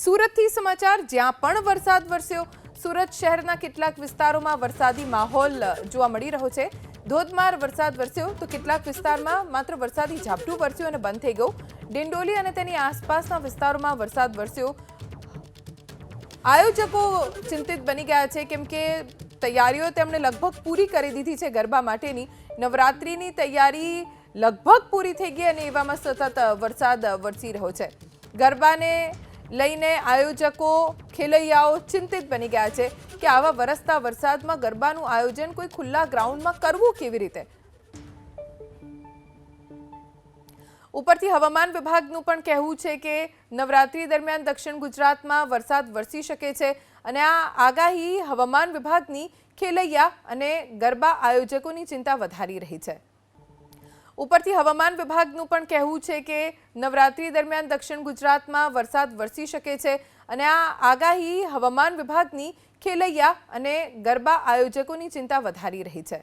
સુરતથી સમાચાર, જ્યાં પણ વરસાદ વરસ્યો, સુરત શહેરના કેટલાક વિસ્તારોમાં વરસાદી માહોલ જોવા મળી રહ્યો છે. ધોધમાર વરસાદ વરસ્યો તો કેટલાક વિસ્તારમાં માત્ર વરસાદી ઝાપટું વરસ્યું અને બંધ થઈ ગયું. ડિંડોલી અને તેની આસપાસના વિસ્તારોમાં વરસાદ વરસ્યો. આયોજકો ચિંતિત બની ગયા છે, કેમ કે તૈયારીઓ તેમણે લગભગ પૂરી કરી દીધી છે ગરબા માટેની. નવરાત્રિની તૈયારી લગભગ પૂરી થઈ ગઈ અને એવામાં સતત વરસાદ વરસી રહ્યો છે. ગરબાને લઈને આયોજકો ખેલૈયાઓ ચિંતિત બની ગયા છે કે આવા વરસતા વરસાદમાં ગરબાનું આયોજન કોઈ ખુલ્લા ગ્રાઉન્ડમાં કરવું કેવી રીતે? ઉપરથી હવામાન વિભાગનું પણ કહેવું છે કે નવરાત્રી દરમિયાન દક્ષિણ ગુજરાતમાં વરસાદ વરસી શકે છે અને આ આગાહી હવામાન વિભાગની ખેલૈયા અને ગરબા આયોજકોની ચિંતા વધારી રહી છે. ઉપરથી હવામાન વિભાગનું પણ કહેવું છે કે નવરાત્રી દરમિયાન દક્ષિણ ગુજરાતમાં વરસાદ વરસી શકે છે અને આ આગાહી હવામાન વિભાગની ખેલૈયા અને ગરબા આયોજકોની ચિંતા વધારી રહી છે.